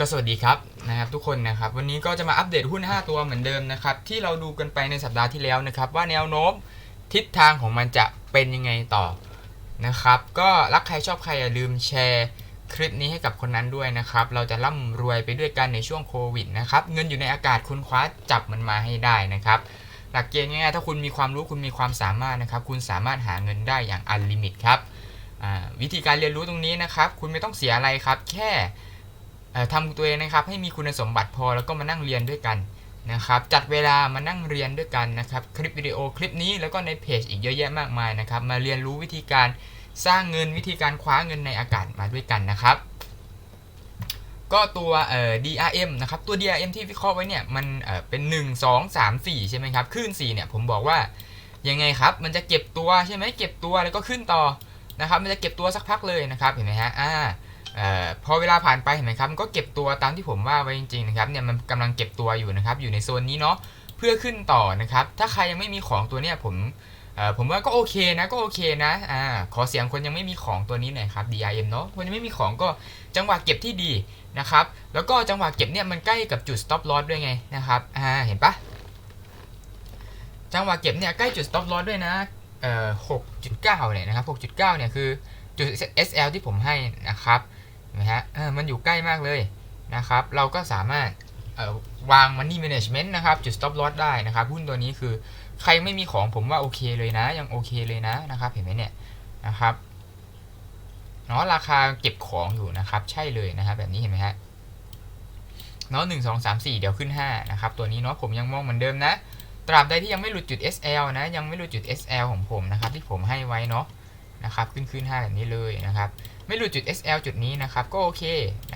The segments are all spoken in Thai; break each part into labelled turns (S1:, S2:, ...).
S1: ก็สวัสดีครับนะครับทุกคนนะครับวันนี้ก็จะมาอัปเดตหุ้น 5 ตัวเหมือนเดิมนะครับที่เราดูกันไปในสัปดาห์ที่แล้วนะครับว่าแนวโน้มทิศทางของมันจะเป็นยังไงต่อนะครับก็รักใครชอบใครอย่าลืมแชร์คลิปนี้ให้กับคนนั้นด้วยนะครับเราจะร่ำรวยไปด้วยกันในช่วงโควิดนะครับเงินอยู่ในอากาศคุณคว้าจับมันมาให้ได้นะครับหลักเกณฑ์ง่ายๆถ้าคุณมีความรู้คุณมีความสามารถนะครับคุณสามารถหาเงินได้อย่างอันลิมิตครับวิธีการเรียนรู้ตรงนี้นะครับคุณไม่ต้องเสียอะไรครับแค่ ทำตัวเองนะครับให้มีคุณสมบัติพอแล้วก็มานั่งเรียนด้วยกันนะครับจัดเวลามานั่งเรียนด้วยกันนะครับคลิปวิดีโอคลิปนี้แล้วก็ในเพจอีกเยอะแยะมากมายนะครับมาเรียนรู้วิธีการสร้างเงินวิธีการคว้าเงินในอากาศมาด้วยกันนะครับก็ตัวเอ่อ DRM นะครับตัว DRM ที่วิเคราะห์ไว้เนี่ยมันเอ่อเป็น 1 2 3 4 ใช่ไหมครับคลื่น4เนี่ยผมบอกว่ายังไงครับมันจะเก็บตัวใช่ไหมเก็บตัวแล้วก็ขึ้นต่อนะครับมันจะเก็บตัวสักพักเลยนะครับเห็นไหมฮะอ่า ออพอเวลาผ่านไปเห็นไหมครับมันก็เก็บตัวตามที่ผมว่าไว้จริงๆนะครับเนี่ยมันกำลังเก็บตัวอยู่นะครับอยู่ในโซนนี้เนาะเพื่อขึ้นต่อนะครับถ้าใครยังไม่มีของตัวเนี่ยผมผมว่าก็โอเคนะก็โอเคนะอ่าขอเสียงคนยังไม่มีของตัวนี้หน่อยครับ DRM เนาะคนยังไม่มีของก็จังหวะเก็บที่ดีนะครับแล้วก็จังหวะเก็บเนี่ยมันใกล้กับจุด stop loss ด้วยไงนะครับอ่าเห็นปะจังหวะเก็บเนี่ยใกล้จุด stop loss ด้วยนะเอ่อ6.9เนี่ยนะครับ6.9เก้าเนี่ยคือจุด SL ที่ผมให้นะครับ นไหมฮะเออมันอยู่ใกล้มากเลยนะครับ เราก็สามารถวาง money management นะครับ จุด stop loss ได้นะครับ หุ้นตัวนี้คือใครไม่มีของผมว่าโอเคเลยนะ ยังโอเคเลยนะนะครับ เห็นไหมเนี่ยนะครับเนาะราคาเก็บของอยู่นะครับ ใช่เลยนะครับแบบนี้เห็นไหมฮะเนาะหนึ่งสองสามสี่เดี๋ยวขึ้นห้านะครับ ตัวนี้เนาะผมยังมองเหมือนเดิมนะ ตราบใดที่ยังไม่หลุดจุด SL นะ ยังไม่หลุดจุด SL ของผมนะครับ ที่ผมให้ไว้เนาะ นะครับขึ้นขึ้นห้าแบบนี้เลยนะครับ ไม่หลุดจุด SL จุดนี้นะครับก็โอเค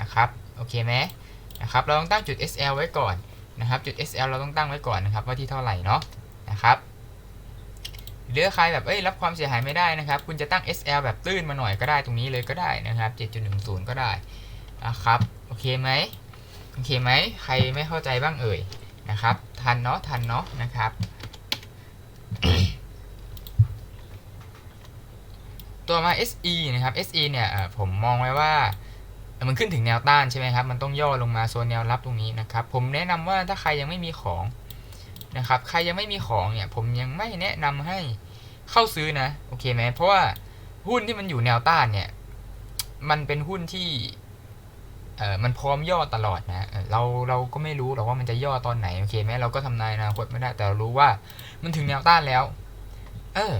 S1: นะครับโอเคไหมนะครับเราต้องตั้งจุด SL ไว้ก่อนนะครับจุด SL เราต้องตั้งไว้ก่อนนะครับว่าที่เท่าไหร่เนาะนะครับหรือใครแบบเอ้ยรับความเสียหายไม่ได้นะครับ คุณจะตั้ง SL แบบตื้นมาหน่อยก็ได้ตรงนี้เลยก็ได้นะครับ7.10 ก็ได้นะครับโอเคไหมโอเคไหมใครไม่เข้าใจบ้างเอ่ยนะครับ ทันเนาะทันเนาะนะครับ ตัวมา SE นะครับ SE เนี่ยผมมองไว้ว่ามันขึ้นถึงแนวต้านใช่ไหมครับ มันต้องย่อลงมาโซนแนวรับตรงนี้นะครับ ผมแนะนำว่าถ้าใครยังไม่มีของนะครับ ใครยังไม่มีของเนี่ย ผมยังไม่แนะนำให้เข้าซื้อนะ โอเคไหม เพราะว่าหุ้นที่มันอยู่แนวต้านเนี่ย มันเป็นหุ้นที่เออมันพร้อมย่อตลอดนะ เราเราก็ไม่รู้หรอกว่ามันจะย่อตอนไหน โอเคไหมเราก็ทำนายอนาคตไม่ได้ แต่เรารู้ว่ามันถึงแนวต้านแล้ว เออ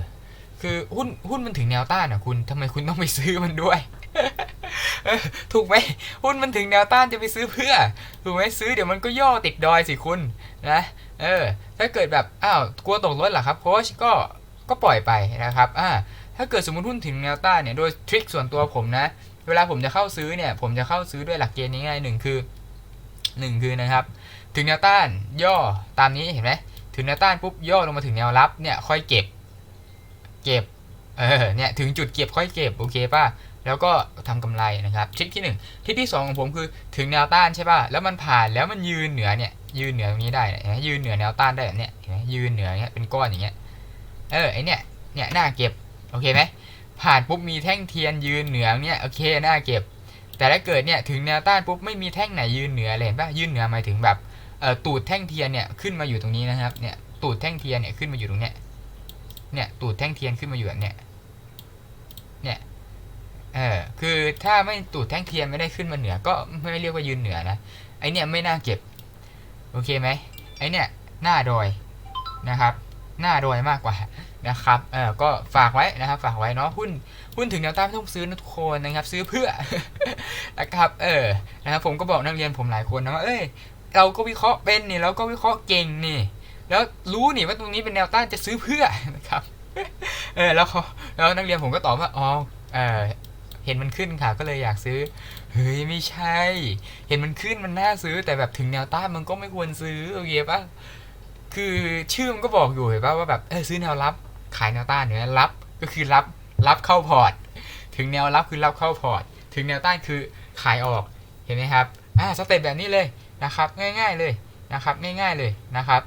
S1: คือหุ้นหุ้นมันถึงแนวต้านอะคุณทำไมคุณต้องไปซื้อมันด้วยถูกไหมหุ้นมันถึงแนวต้านจะไปซื้อเพื่อ ถูกไหมซื้อเดี๋ยวมันก็ย่อติดดอยสิคุณนะเออถ้าเกิดแบบอ้าวกลัวตกรถเหรอครับโค้ชก็ก็ปล่อยไปนะครับอ่าถ้าเกิดสมมติหุ้นถึงแนวต้านเนี่ยโดยทริคส่วนตัวผมนะ เวลาผมจะเข้าซื้อเนี่ย ผมจะเข้าซื้อด้วยหลักเกณฑ์ง่ายๆหนึ่งคือหนึ่งคือนะครับ ถึงแนวต้านย่อตามนี้เห็นไหมถึงแนวต้านปุ๊บย่อลงมาถึงแนวรับเนี่ยค่อยเก็บ เก็บ เออ เนี่ยถึงจุดเก็บค่อยเก็บโอเคป่ะ แล้วก็ทำกำไรนะครับทริคที่หนึ่งทริคที่สองของผมคือถึงแนวต้านใช่ป่ะ แล้วมันผ่านแล้วมันยืนเหนือเนี่ยยืนเหนือตรงนี้ได้เนี่ยเห็นไหมยืนเหนือแนวต้านได้แบบเนี้ยเห็นไหมยืนเหนือเนี้ยเป็นก้อนอย่างเงี้ย เออไอเนี่ยเนี่ยน่าเก็บโอเคไหมผ่านปุ๊บมีแท่งเทียนยืนเหนือเนี่ยโอเคน่าเก็บ แต่ถ้าเกิดเนี่ยถึงแนวต้านปุ๊บไม่มีแท่งไหนยืนเหนือเลยเห็นป่ะยืนเหนือหมายถึงแบบเอ่อตูดแท่งเทียนเนี่ยขึ้นมาอยู่ตรงนี้นะครับเนี่ยตูดแท่งเทียนเนี่ยขึ้นมาอยู่ตรงเนี้ย เนี่ยตูดแท่งเทียนขึ้นมาอยู่แบบเนี้ยเนี่ยเออคือถ้าไม่ตูดแท่งเทียนไม่ได้ขึ้นมาเหนือ ก็ไม่เรียกว่ายืนเหนือนะไอเนี่ยไม่น่าเก็บโอเคไหมไอเนี่ยหน้าดอยนะครับ หน้าดอยมากกว่านะครับเออก็ฝากไว้นะครับ ฝากไว้เนาะหุ้นหุ้นถึงแนวต้านไม่ต้องซื้อนะทุกคนนะครับ ซื้อเพื่อนะครับเออนะครับผมก็บอกนักเรียนผมหลายคนนะว่าเอ้ยเราก็วิเคราะห์เป็นนี่เราก็วิเคราะห์เก่งนี่ แล้วรู้นี่ว่าตรงนี้เป็นแนวต้านจะซื้อเพื่อนะครับเออแล้วเขาแล้วนักเรียนผมก็ตอบว่าอ๋อเออเห็นมันขึ้นค่ะ ก็เลยอยากซื้อ เฮ้ยไม่ใช่ เห็นมันขึ้นมันน่าซื้อ แต่แบบถึงแนวต้านมันก็ไม่ควรซื้อโอเคปะคือชื่อมันก็บอกอยู่เห็นปะว่าแบบเออซื้อแนวรับ ขายแนวต้านเนี่ยรับก็คือรับรับเข้าพอร์ต ถึงแนวรับคือรับเข้าพอร์ต ถึงแนวต้านคือขายออกเห็นไหมครับอ่าสเต็ปแบบนี้เลยนะครับ ง่าย ๆเลยนะครับ ง่าย ๆเลยนะครับ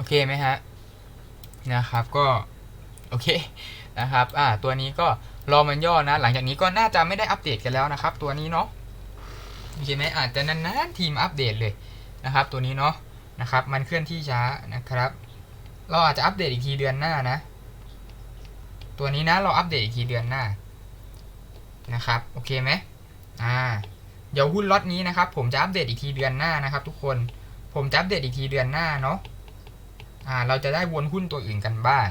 S1: โอเคไหมฮะนะครับก็โอเคนะครับอ่าตัวนี้ก็รอมันย่อนะ หลังจากนี้ก็น่าจะไม่ได้อัปเดตกันแล้วนะครับ ตัวนี้เนาะโอเคไหมอาจจะนานๆทีมอัปเดตเลยนะครับ ตัวนี้เนาะนะครับ มันเคลื่อนที่ช้านะครับ เราอาจจะอัปเดตอีกทีเดือนหน้านะ ตัวนี้นะเราอัปเดตอีกทีเดือนหน้านะครับโอเคไหมอ่าเดี๋ยวหุ้นล็อตนี้นะครับ ผมจะอัปเดตอีกทีเดือนหน้านะครับ ทุกคนผมจะอัปเดตอีกทีเดือนหน้าเนาะ อ่าเราจะได้วนหุ้นตัวอื่นกันบ้าง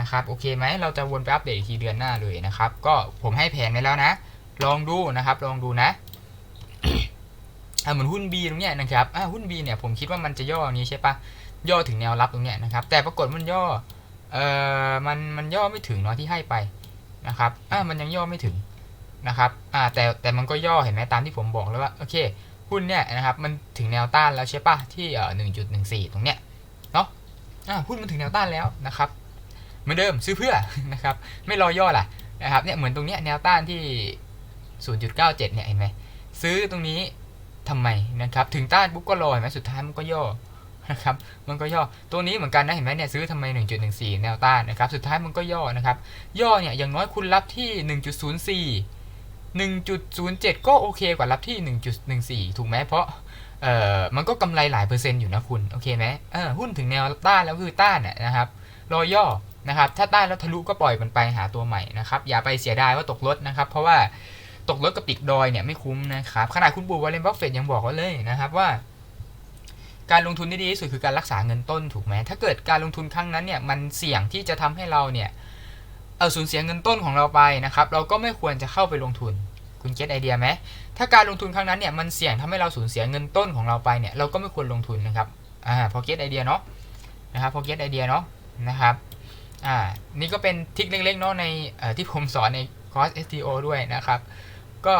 S1: นะครับโอเคไหมเราจะวนไปอัปเดตอีกทีเดือนหน้าเลยนะครับ ก็ผมให้แผนไว้แล้วนะ ลองดูนะครับ ลองดูนะอ่าเหมือนหุ้น B ตรงเนี้ยนะครับอ่าหุ้น B เนี่ยผมคิดว่ามันจะย่อนี้ใช่ปะย่อถึงแนวรับตรงเนี้ยนะครับ แต่ปรากฏมันย่อเอ่อมันมันย่อไม่ถึงเนาะที่ให้ไปนะครับอ่ามันยังย่อไม่ถึงนะครับอ่าแต่แต่มันก็ย่อเห็นไหมตามที่ผมบอกแล้วว่าโอเคหุ้นเนี่ยนะครับมันถึงแนวต้านแล้วใช่ปะที่เอ่อหนึ่งจุดหนึ่งสี่ตรงเนี้ย หุ้นมันถึงแนวต้านแล้วนะครับเหมือนเดิมซื้อเพื่อนะครับไม่รอย่อล่ะนะครับเนี่ยเหมือนตรงเนี้ยแนวต้านที่ 0.97 เนี่ยเห็นไหมซื้อตรงนี้ทำไมนะครับถึงต้านปุ๊บก็รอเห็นไหมสุดท้ายมันก็ย่อนะครับมันก็ย่อตัวนี้เหมือนกันนะเห็นไหมเนี่ยซื้อทำไม 1.14 แนวต้านนะครับสุดท้ายมันก็ย่อนะครับย่อเนี่ยอย่างน้อยคุณรับที่ 1.04 1.07 ก็โอเคกว่ารับที่ 1.14 ถูกไหมเพราะ เอ่อมันก็กำไรหลายเปอร์เซ็นต์อยู่นะคุณ โอเคไหมเออหุ้นถึงแนวต้านแล้วคือต้านนะครับรอย่อนะครับ ถ้าต้านแล้วทะลุก็ปล่อยมันไปหาตัวใหม่นะครับ อย่าไปเสียดายว่าตกรถนะครับ เพราะว่าตกรถกับติดดอยเนี่ยไม่คุ้มนะครับ ขนาดคุณบูวอลเลนบัฟเฟตยังบอกไว้เลยนะครับว่า การลงทุนที่ดีที่สุดคือการรักษาเงินต้นถูกไหมถ้าเกิดการลงทุนครั้งนั้นเนี่ยมันเสี่ยงที่จะทำให้เราเนี่ยเอาสูญเสียเงินต้นของเราไปนะครับ เราก็ไม่ควรจะเข้าไปลงทุน คุณเก็ตไอเดียไหมถ้าการลงทุนครั้งนั้นเนี่ยมันเสี่ยงทำให้เราสูญเสียเงินต้นของเราไปเนี่ยเราก็ไม่ควรลงทุนนะครับอ่าพอเก็ตไอเดียเนาะนะครับพอเก็ตไอเดียเนาะนะครับอ่านี่ก็เป็นทิคเล็กๆเนาะในที่ผมสอนในคอร์ส STO ด้วยนะครับ ก็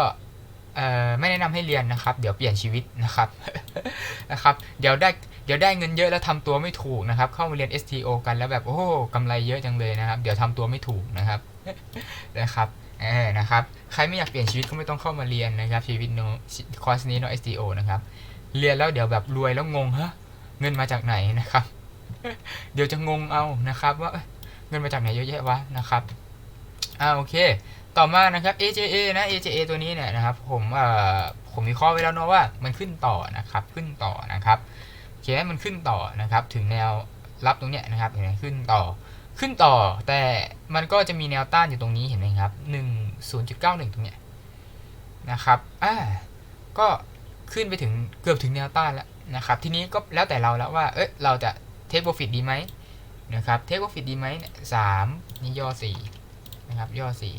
S1: ไม่แนะนำให้เรียนนะครับ เดี๋ยวเปลี่ยนชีวิตนะครับนะครับ เดี๋ยวได้เดี๋ยวได้เงินเยอะแล้วทำตัวไม่ถูกนะครับ เข้ามาเรียน STO กันแล้วแบบโอ้โหกำไรเยอะจังเลยนะครับ เดี๋ยวทำตัวไม่ถูกนะครับนะครับ เออนะครับใครไม่อยากเปลี่ยนชีวิตก็ไม่ต้องเข้ามาเรียนนะครับชีวิตโนคอร์สนี้เนาะ STO นะครับเรียนแล้วเดี๋ยวแบบรวยแล้วงงฮะเงินมาจากไหนนะครับ เดี๋ยวจะงงเอานะครับว่าเงินมาจากไหนเยอะแยะวะนะครับอ่าโอเค ต่อมานะครับ AJA นะ AJA ตัวนี้เนี่ยนะครับผมเอ่อผมวิเคราะห์ไว้แล้วเนาะว่ามันขึ้นต่อนะครับขึ้นต่อนะครับโอเคมันขึ้นต่อนะครับ ถึงแนวรับตรงเนี้ยนะครับเห็นไหมขึ้นต่อ ขึ้นต่อแต่มันก็จะมีแนวต้านอยู่ตรงนี้เห็นไหมครับ1 0.91 ตรงเนี้ยนะครับอ่าก็ขึ้นไปถึงเกือบถึงแนวต้านแล้วนะครับ ทีนี้ก็แล้วแต่เราแล้วว่า เอ้ยเราจะเทคโปรฟิตดีไหมนะครับ เทคโปรฟิตดีไหมสามนี่ย่อสี่นะครับ ย่อสี่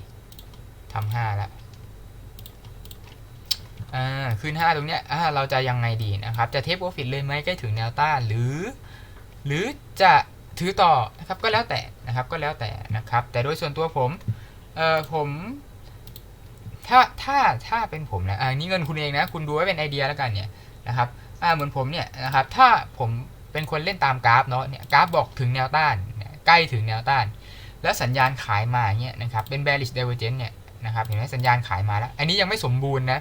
S1: ทำห้าล้วอ่าขึ้นห้าตรงเนี้ยอ่าเราจะยังไงดีนะครับ จะเทคโปรฟิตเลยไหมใกล้ถึงแนวต้านหรือ หรือจะ ถือต่อนะครับก็แล้วแต่นะครับก็แล้วแต่นะครับ แต่โดยส่วนตัวผมเออผมถ้าถ้าถ้าเป็นผมนะอ่านี่เงินคุณเองนะ คุณดูไว้เป็นไอเดียแล้วกันเนี่ยนะครับอ่าเหมือนผมเนี่ยนะครับถ้าผมเป็นคนเล่นตามกราฟเนาะเนี่ยกราฟบอกถึงแนวต้านใกล้ถึงแนวต้าน แล้วสัญญาณขายมาเนี่ยนะครับเป็น bearish divergence เนี่ยนะครับเห็นไหมสัญญาณขายมาแล้ว อันนี้ยังไม่สมบูรณ์นะ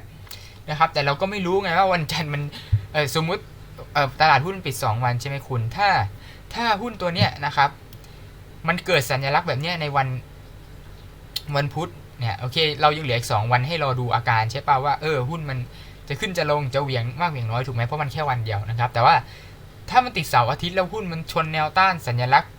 S1: นะครับแต่เราก็ไม่รู้ไงว่าวันจันทร์มันเออสมมุติเออตลาดหุ้นปิด 2 วันใช่ไหมคุณถ้า ถ้าหุ้นตัวเนี้ยนะครับ มันเกิดสัญลักษณ์แบบเนี้ยในวันวันพุธเนี่ยโอเค เรายังเหลืออีกสองวันให้รอดูอาการใช่ป่าว่าเออหุ้นมันจะขึ้นจะลงจะเหวี่ยงมากเหวี่ยงน้อยถูกไหมเพราะมันแค่วันเดียวนะครับ แต่ว่าถ้ามันติดเสาร์อาทิตย์แล้วหุ้นมันชนแนวต้านสัญลักษณ์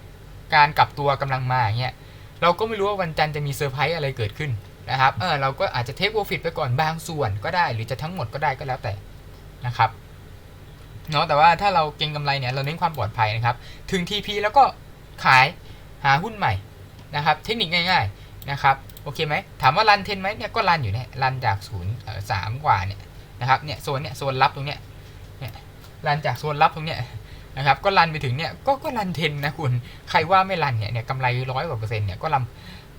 S1: การกลับตัวกำลังมาอย่างเงี้ยเราก็ไม่รู้ว่าวันจันทร์จะมีเซอร์ไพรส์อะไรเกิดขึ้นนะครับเออเราก็อาจจะเทคโปรฟิตไปก่อนบางส่วนก็ได้ หรือจะทั้งหมดก็ได้ก็แล้วแต่นะครับ เนาะแต่ว่าถ้าเราเก็งกำไรเนี่ยเราเน้นความปลอดภัยนะครับ ถึง TP แล้วก็ขายหาหุ้นใหม่นะครับ เทคนิคง่ายๆนะครับโอเคไหมถามว่ารันเทนไหมเนี่ยก็รันอยู่เนี่ยรันจากศูนย์สามกว่าเนี่ยนะครับเนี่ยโซนเนี่ยโซนรับตรงเนี้ยเนี่ยรันจากโซนรับตรงเนี้ยนะครับก็รันไปถึงเนี่ยก็ก็รันเทรนนะคุณใครว่าไม่รันเนี่ยเนี่ยกำไรร้อยกว่าเปอร์เซ็นต์เนี่ยก็รัน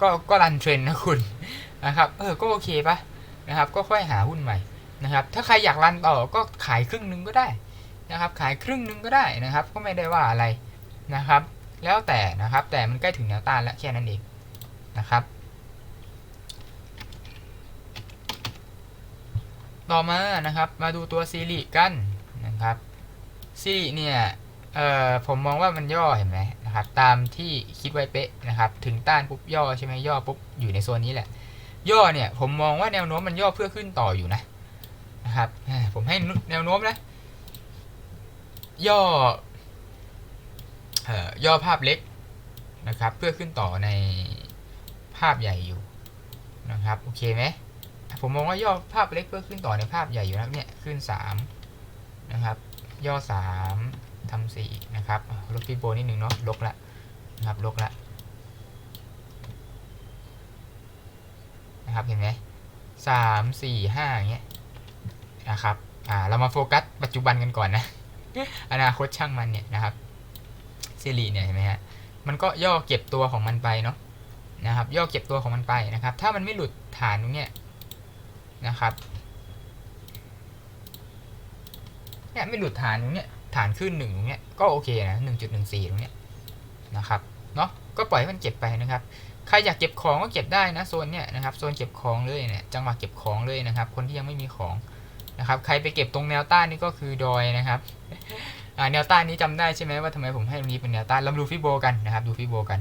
S1: ก็ก็รันเทรนนะคุณนะครับเออก็โอเคปะนะครับก็ค่อยหาหุ้นใหม่นะครับถ้าใครอยากรันต่อก็ขายครึ่งหนึงก็ได้ นะครับ ขายครึ่งหนึงก็ได้นะครับ ก็ไม่ได้ว่าอะไรนะครับ แล้วแต่นะครับ แต่มันใกล้ถึงแนวต้านแล้วแค่นั้นเองนะครับ ต่อมานะครับ มาดูตัวซีรีกันนะครับซีรีเนี่ยเอ่อผมมองว่ามันย่อเห็นไหมนะครับ ตามที่คิดไว้เป๊ะนะครับ ถึงต้านปุ๊บย่อใช่ไหมย่อปุ๊บอยู่ในโซนนี้แหละ ย่อเนี่ยผมมองว่าแนวโน้มมันย่อเพื่อขึ้นต่ออยู่นะนะครับผมให้แนวโน้มนะ ย่อย่อภาพเล็กนะครับ เพื่อขึ้นต่อในภาพใหญ่อยู่นะครับโอเคไหมผมมองว่าย่อภาพเล็กเพื่อขึ้นต่อในภาพใหญ่อยู่นะเนี่ยขึ้น3นะครับ ย่อ3ทำสี่นะครับลบฟิโบนิดนึงเนาะลกละนะครับลกละนะครับเห็นไหมสามสี่ห้าอย่างเงี้ยนะครับอ่าเรามาโฟกัสปัจจุบันกันก่อนนะ อนาคตช่างมันเนี่ยนะครับซีรีเนี่ยเห็นไหมฮะมันก็ย่อเก็บตัวของมันไปเนาะนะครับ ย่อเก็บตัวของมันไปนะครับ ถ้ามันไม่หลุดฐานตรงเนี้ยนะครับเนี่ยไม่หลุดฐานตรงเนี้ยฐานขึ้นหนึ่งตรงเนี้ยก็โอเคนะหนึ่งจุดหนึ่งสี่ตรงเนี้ยนะครับเนาะก็ปล่อยให้มันเก็บไปนะครับใครอยากเก็บของก็เก็บได้นะโซนเนี้ยนะครับโซนเก็บของเลยเนี่ยจังหวะเก็บของเลยนะครับ คนที่ยังไม่มีของ นะครับใครไปเก็บตรงแนวต้านนี่ก็คือดอยนะครับแนวต้านนี้จำได้ใช่ไหมว่าทำไมผมให้ตรงนี้เป็นแนวต้านเรามาดูฟิโบกันนะครับดูฟิโบกัน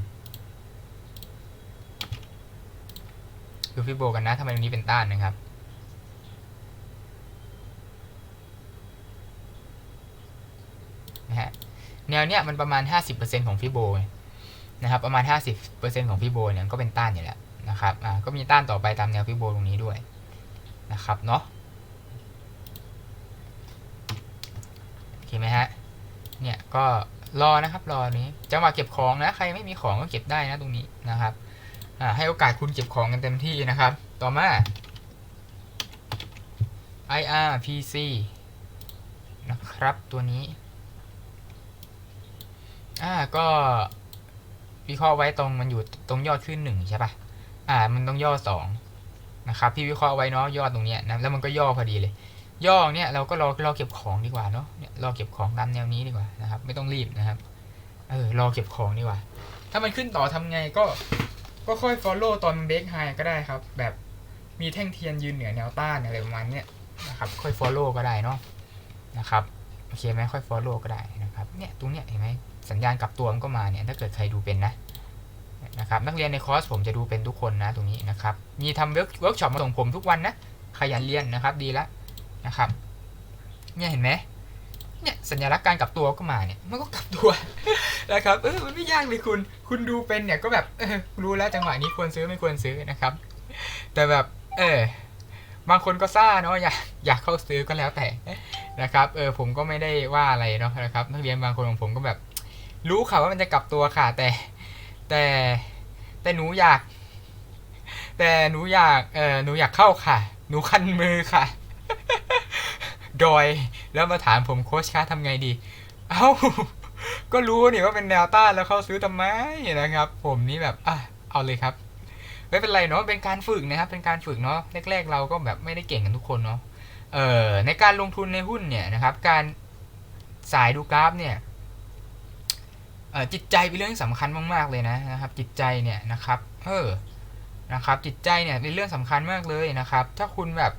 S1: ดูฟิโบกันนะทำไมตรงนี้เป็นต้านนะครับนะฮะแนวเนี้ยมันประมาณ 50%ของฟิโบนะครับประมาณ 50%ของฟิโบเนี่ยก็เป็นต้านอยู่แล้วนะครับอ่าก็มีต้านต่อไปตามแนวฟิโบตรงนี้ด้วยนะครับเนาะโอ เคไหมฮะ เนี่ยก็รอนะครับรอนี้จังหวะเก็บของนะใครไม่มีของก็เก็บได้นะตรงนี้นะครับให้โอกาสคุณเก็บของกันเต็มที่นะครับ ต่อมา IRPC นะครับตัวนี้อ่าก็วิเคราะห์ไว้ตรงมันอยู่ตรงยอดขึ้นหนึ่งใช่ปะอ่ามันต้องย่อสองนะครับพี่วิเคราะห์ไว้เนาะยอดตรงเนี้ยนะแล้วมันก็ย่อพอดีเลย ย่อเนี่ยเราก็รอรอเก็บของดีกว่าเนาะเนี่ยรอเก็บของตามแนวนี้ดีกว่านะครับ ไม่ต้องรีบนะครับเออรอเก็บของดีกว่า ถ้ามันขึ้นต่อทำไงก็ก็ค่อย follow ตอนเบรกไฮก็ได้ครับ แบบมีแท่งเทียนยืนเหนือแนวต้านอะไรประมาณเนี้ยนะครับ ค่อย follow ก็ได้เนาะนะครับโอเคไหมค่อย follow ก็ได้นะครับเนี่ยตรงเนี้ยเห็นไหมสัญญาณกลับตัวมันก็มาเนี่ยถ้าเกิดใครดูเป็นนะนะครับนักเรียนในคอร์สผมจะดูเป็นทุกคนนะตรงนี้นะครับมีทำเวิร์กช็อปมาส่งผมทุกวันนะขยันเรียนนะครับ ดีแล้ว นะครับ เนี่ยเห็นไหมเนี่ยสัญลักษณ์การกลับตัวก็มาเนี่ยมันก็กลับตัวนะครับเออมันไม่ยากเลยคุณ คุณดูเป็นเนี่ยก็แบบเออรู้แล้วจังหวะนี้ควรซื้อไม่ควรซื้อนะครับ แต่แบบเออบางคนก็ซ่าเนาะอยากอยากเข้าซื้อก็แล้วแต่นะครับเออผมก็ไม่ได้ว่าอะไรเนาะนะครับ นักเรียนบางคนของผมก็แบบ รู้ค่ะว่ามันจะกลับตัวค่ะแต่ แต่แต่หนูอยาก แต่หนูอยากเออหนูอยากเข้าค่ะ หนูคันมือค่ะ โดยแล้วมาถามผมโค้ชคะทำไงดี เอ้า ก็รู้นี่ว่าเป็นแนวต้านแล้วเขาซื้อทำไมนะครับ ผมนี่แบบอะเอาเลยครับ ไม่เป็นไรเนาะเป็นการฝึกนะครับ เป็นการฝึกเนาะแรก ๆ เราก็แบบไม่ได้เก่งกันทุกคนเนาะเอ่อในการลงทุนในหุ้นเนี่ยนะครับ การสายดูกราฟเนี่ยจิตใจเป็นเรื่องสำคัญมากๆเลยนะนะครับ จิตใจเนี่ยนะครับเออนะครับ จิตใจเนี่ยเป็นเรื่องสำคัญมากเลยนะครับ ถ้าคุณแบบ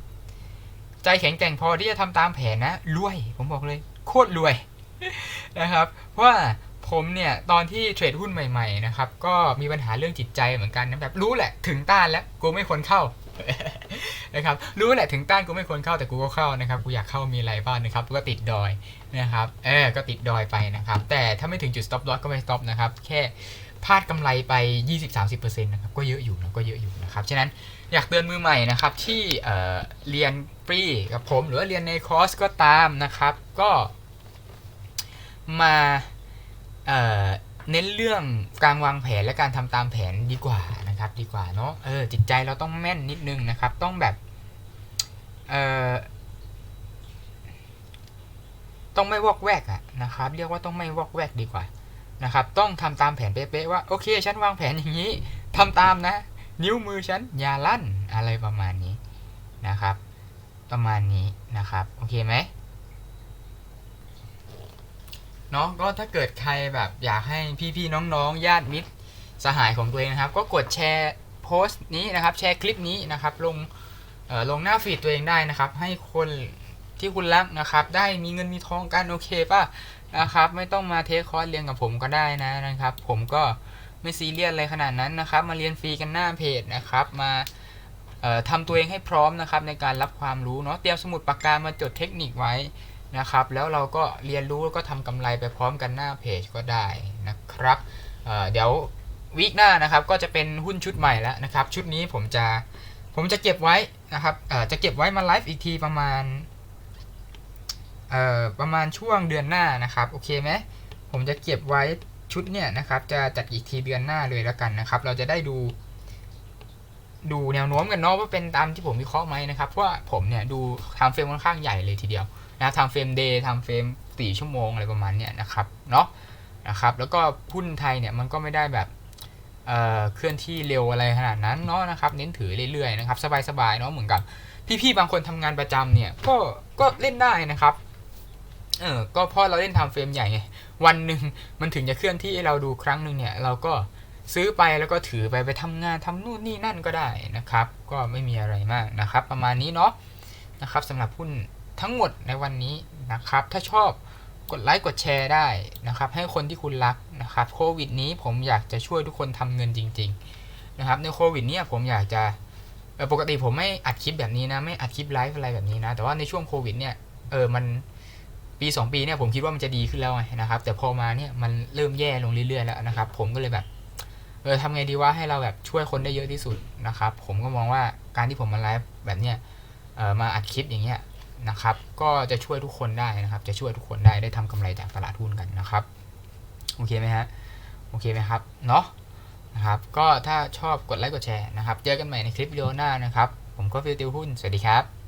S1: ใจแข็งแกร่งพอที่จะทำตามแผนนะรวย ผมบอกเลย โคตรรวยนะครับเพราะว่าผมเนี่ยตอนที่เทรดหุ้นใหม่ๆนะครับ ก็มีปัญหาเรื่องจิตใจเหมือนกันนะแบบรู้แหละถึงต้านแล้วกูไม่ควรเข้านะครับรู้แหละถึงต้านกูไม่ควรเข้าแต่กูก็เข้านะครับกูอยากเข้ามีอะไรบ้างนะครับก็ติดดอยนะครับเออก็ติดดอยไปนะครับ แต่ถ้าไม่ถึงจุด stop loss ก็ไม่ stop นะครับ แค่พลาดกำไรไป 20-30%นะครับก็เยอะอยู่นะก็เยอะอยู่นะครับฉะนั้นอยากเตือนมือใหม่นะครับที่เเรียน ฟรีกับผม หรือว่าเรียนในคอร์สก็ตามนะครับ ก็มาเเน้นเรื่องการวางแผนและการทำตามแผนดีกว่านะครับ ดีกว่าเนาะเออจิตใจเราต้องแม่นนิดนึงนะครับ ต้องแบบเออต้องไม่วอกแวกอะนะครับ เรียกว่าต้องไม่วอกแวกดีกว่านะครับ ต้องทำตามแผนเป๊ะๆว่าโอเค ฉันวางแผนอย่างนี้ทำตามนะ นิ้วมือฉันอย่าลั่นอะไรประมาณนี้นะครับ ประมาณนี้นะครับโอเคไหมเนาะก็ถ้าเกิดใครแบบอยากให้พี่ๆน้องๆญาติมิตรสหายของตัวเองนะครับ ก็กดแชร์โพสต์นี้นะครับแชร์คลิปนี้นะครับลงลงหน้าฟีดตัวเองได้นะครับ ให้คนที่คุณรักนะครับ ได้มีเงินมีทองกันโอเคป่ะนะครับ ไม่ต้องมาเทคคอร์สเรียนกับผมก็ได้นะนะครับ ผมก็ไม่ซีเรียสอะไรขนาดนั้นนะครับ มาเรียนฟรีกันหน้าเพจนะครับมา ทำตัวเองให้พร้อมนะครับในการรับความรู้เนาะเตรียมสมุดปากกามาจดเทคนิคไว้นะครับ แล้วเราก็เรียนรู้แล้วก็ทำกำไรไปพร้อมกันหน้าเพจก็ได้นะครับเเดี๋ยววีคหน้านะครับก็จะเป็นหุ้นชุดใหม่แล้วนะครับ ชุดนี้ผมจะผมจะเก็บไว้นะครับจะเก็บไว้มาไลฟ์อีกทีประมาณประมาณช่วงเดือนหน้านะครับโอเคไหมผมจะเก็บไว้ชุดเนี่ยนะครับจะจัดอีกทีเดือนหน้าเลยแล้วกันนะครับ เราจะได้ดู ดูแนวโน้มกันเนาะว่าเป็นตามที่ผมวิเคราะห์ไหมนะครับเพราะว่าผมเนี่ยดูไทม์เฟรมค่อนข้างใหญ่เลยทีเดียวนะไทม์เฟรมเดย์ไทม์เฟรมสี่ชั่วโมงอะไรประมาณเนี้ยนะครับเนาะนะครับแล้วก็หุ้นไทยเนี่ยมันก็ไม่ได้แบบเอ่อเคลื่อนที่เร็วอะไรขนาดนั้นเนาะนะครับเน้นถือเรื่อยๆนะครับสบายๆเนาะเหมือนกับพี่ๆบางคนทำงานประจำเนี่ยก็ก็เล่นได้นะครับเออก็เพราะเราเล่นไทม์เฟรมใหญ่ไงวันหนึ่งมันถึงจะเคลื่อนที่เราดูครั้งหนึ่งเนี่ยเราก็ ซื้อไปแล้วก็ถือไปไปทำงานทำนู่นนี่นั่นก็ได้นะครับ ก็ไม่มีอะไรมากนะครับ ประมาณนี้เนาะนะครับสำหรับหุ้นทั้งหมดในวันนี้นะครับ ถ้าชอบกดไลค์กดแชร์ได้นะครับ ให้คนที่คุณรักนะครับโควิดนี้ผมอยากจะช่วยทุกคนทำเงินจริง ๆ นะครับ ในโควิดนี้ผมอยากจะปกติผมไม่อัดคลิปแบบนี้นะ ไม่อัดคลิปไลฟ์อะไรแบบนี้นะ แต่ว่าในช่วงโควิดเนี่ยเออมันปี 2 ปีเนี่ยผมคิดว่ามันจะดีขึ้นแล้วไงนะครับ แต่พอมาเนี่ยมันเริ่มแย่ลงเรื่อยๆแล้วนะครับ ผมก็เลยแบบ เออทำไงดีว่าให้เราแบบช่วยคนได้เยอะที่สุดนะครับ ผมก็มองว่าการที่ผมมาไลฟ์แบบเนี้ยเออมาอัดคลิปอย่างเงี้ยนะครับ ก็จะช่วยทุกคนได้นะครับ จะช่วยทุกคนได้ได้ทำกำไรจากตลาดหุ้นกันนะครับโอเคไหมฮะโอเคไหมครับเนาะนะครับ ก็ถ้าชอบกดไลค์กดแชร์นะครับ เจอกันใหม่ในคลิปวิดีโอหน้านะครับ ผมก็ฟิลติวหุ้นสวัสดีครับ